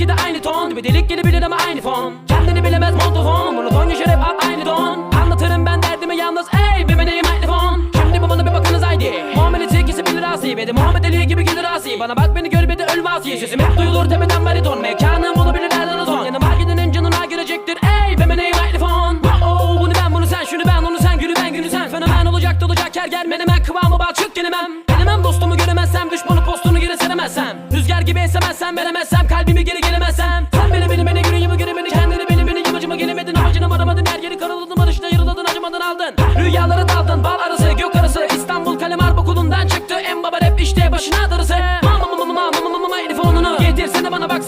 Gibi belki de aynı ton Bir delik gelebilir ama aynı fon. Kendini bilemez montofon Monoton yaşar hep hep aynı don. Anlatırım ben derdimi yalnız ey Bir meneyim mikrofon Şimdi bu bana bir bakınız haydi. Muhammed'in sevgisi bilir asi Ve Muhammed Ali gibi gelir asi. Bana bak beni gör bir de öl vasi Sesim hep duyulur tepeden bariton Mekanım olabilir her an ton Yanıma gidenin canına görecektir ey Bir meneyim mikrofon Oh bunu ben bunu sen şunu ben onu sen günü ben günü sen. Fenomen olacak dolacak her ger menemen. Kıvamı bal çık gelemem. Gelemem dostumu göremezsem düşmanı postunu geri seremezsem Esemezsem veremezsem kalbimi geri gelemezsem. Sen beni beni beni yüreğimi göre beni kendini beni beni yamacıma gelemedin. Amacını varamadın her yeri karaladın barışta yarıladın acımadın aldın. Rüyalara daldın bal arası gök arası. İstanbul kalem harp okulundan çıktı. En baba rap işte başına darısı